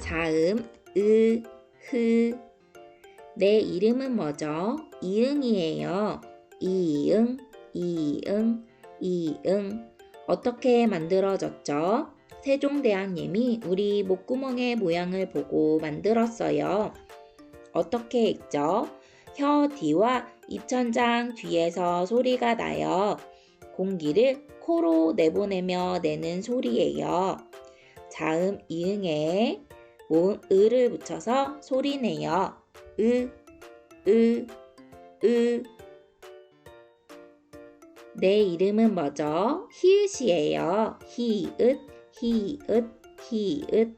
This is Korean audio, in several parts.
자음, 으, 흐. 내 이름은 뭐죠? 이응이에요. 이응, 이응, 이응. 어떻게 만들어졌죠? 세종대왕님이 우리 목구멍의 모양을 보고 만들었어요. 어떻게 읽죠? 혀 뒤와 입천장 뒤에서 소리가 나요. 공기를 코로 내보내며 내는 소리예요. 자음 이응에 모음 을을 붙여서 소리내요. 으, 으, 으. 내 이름은 뭐죠? 히읗이에요. 히읗, 히읗, 히읗.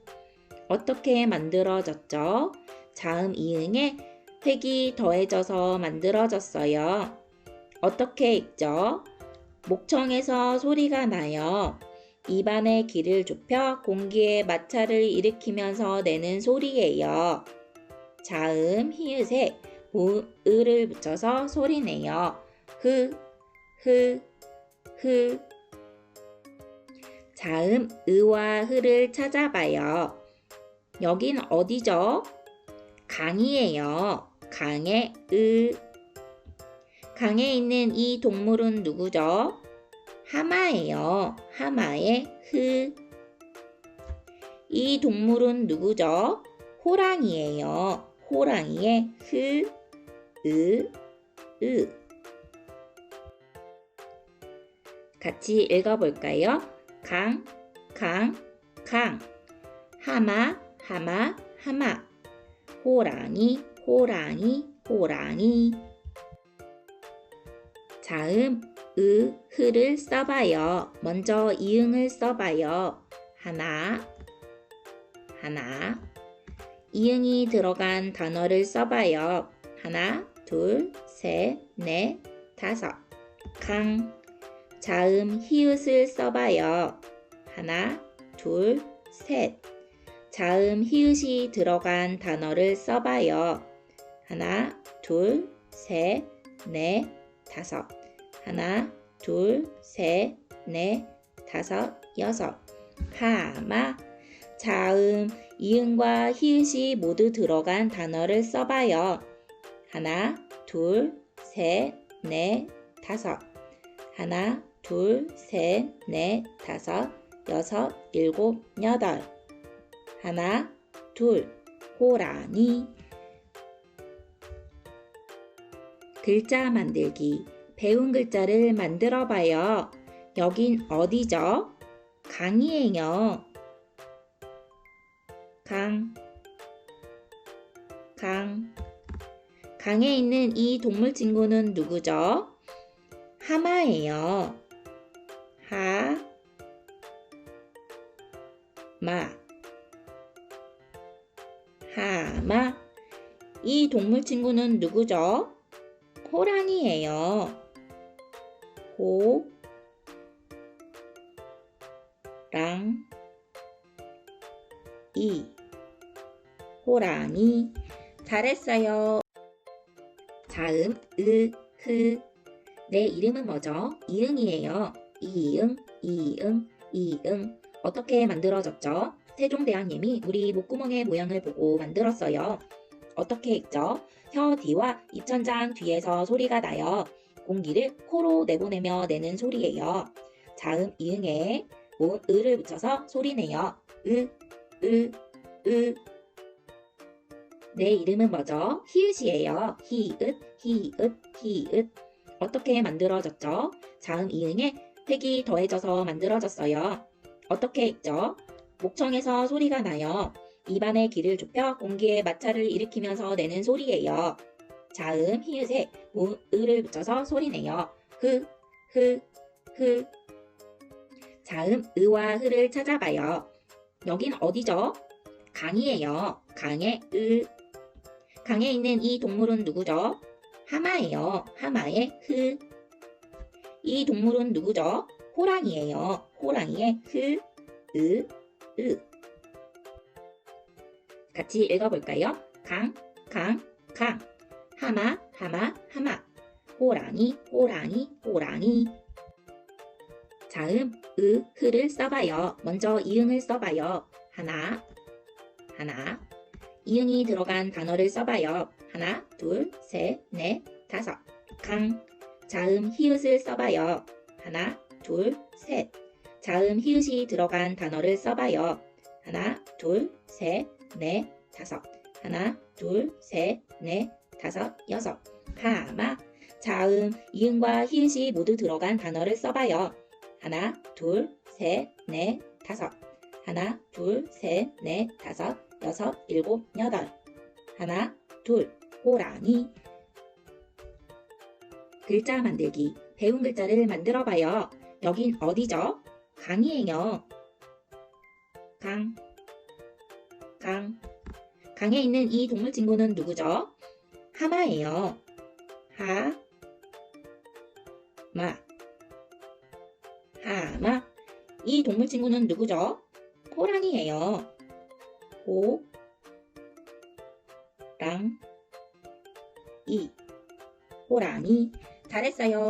어떻게 만들어졌죠? 자음 이응에 획이 더해져서 만들어졌어요. 어떻게 읽죠? 목청에서 소리가 나요. 입안에 길을 좁혀 공기에 마찰을 일으키면서 내는 소리예요. 자음 히읗에 을을 붙여서 소리내요. 흐, 흐, 흐. 자음 으와 흐를 찾아봐요. 여긴 어디죠? 강이에요. 강의 으. 강에 있는 이 동물은 누구죠? 하마예요. 하마의 흐. 이 동물은 누구죠? 호랑이에요. 호랑이의 흐, 으, 으. 같이 읽어볼까요? 강, 강, 강. 하마, 하마, 하마. 호랑이, 호랑이, 호랑이. 자음, 으, 흐를 써봐요. 먼저 이응을 써봐요. 하나, 하나. 이응이 들어간 단어를 써봐요. 하나, 둘, 셋, 넷, 다섯. 강. 자음 히읗을 써봐요. 하나, 둘, 셋. 자음 히읗이 들어간 단어를 써봐요. 하나, 둘, 셋, 넷, 다섯. 하나, 둘, 셋, 넷, 다섯, 여섯. 하마. 자음, 이응과 히읗이 모두 들어간 단어를 써봐요. 하나, 둘, 셋, 넷, 다섯. 하나, 둘, 셋, 넷, 다섯, 여섯, 일곱, 여덟. 하나, 둘, 호랑이. 글자 만들기. 배운 글자를 만들어 봐요. 여긴 어디죠? 강이에요. 강, 강. 강에 있는 이 동물 친구는 누구죠? 하마예요. 하, 마. 하마. 이 동물 친구는 누구죠? 호랑이에요. 호, 랑, 이. 호랑이. 잘했어요. 자음, 으, 흐. 내 이름은 뭐죠? 이응이에요. 이응, 이응, 이응. 어떻게 만들어졌죠? 세종대왕님이 우리 목구멍의 모양을 보고 만들었어요. 어떻게 읽죠? 혀 뒤와 입천장 뒤에서 소리가 나요. 공기를 코로 내보내며 내는 소리예요. 자음 이응에 모음 을을 붙여서 소리내요. 으, 으, 으. 내 이름은 뭐죠? 히읗이에요. 히읗, 히읗, 히읗. 어떻게 만들어졌죠? 자음 이응에 획이 더해져서 만들어졌어요. 어떻게 읽죠? 목청에서 소리가 나요. 입안에 길을 좁혀 공기에 마찰을 일으키면서 내는 소리예요. 자음 히읗에 모음 을을 붙여서 소리내요. 흐, 흐, 흐. 자음 으와 흐를 찾아봐요. 여긴 어디죠? 강이에요. 강의 으. 강에 있는 이 동물은 누구죠? 하마예요. 하마의 흐. 이 동물은 누구죠? 호랑이에요. 호랑이의 흐, 으, 으. 같이 읽어볼까요? 강, 강, 강. 하마, 하마, 하마. 호랑이, 호랑이, 호랑이. 자음, 으, 흐를 써봐요. 먼저 이응을 써봐요. 하나, 하나. 이응이 들어간 단어를 써봐요. 하나, 둘, 셋, 넷, 다섯. 강. 자음 히읗을 써봐요. 하나, 둘, 셋. 자음 히읗이 들어간 단어를 써봐요. 하나, 둘, 셋, 넷, 다섯. 하나, 둘, 셋, 넷, 다섯, 여섯. 하마. 자음, 이응과 히읗이 모두 들어간 단어를 써봐요. 하나, 둘, 셋, 넷, 다섯. 하나, 둘, 셋, 넷, 다섯, 여섯, 일곱, 여덟. 하나, 둘, 호랑이. 글자 만들기. 배운 글자를 만들어 봐요. 여긴 어디죠? 강이에요. 강. 강. 강에 있는 이 동물 친구는 누구죠? 하마예요. 하. 마. 하마. 이 동물 친구는 누구죠? 호랑이에요. 호. 랑. 이. 호랑이. 잘했어요.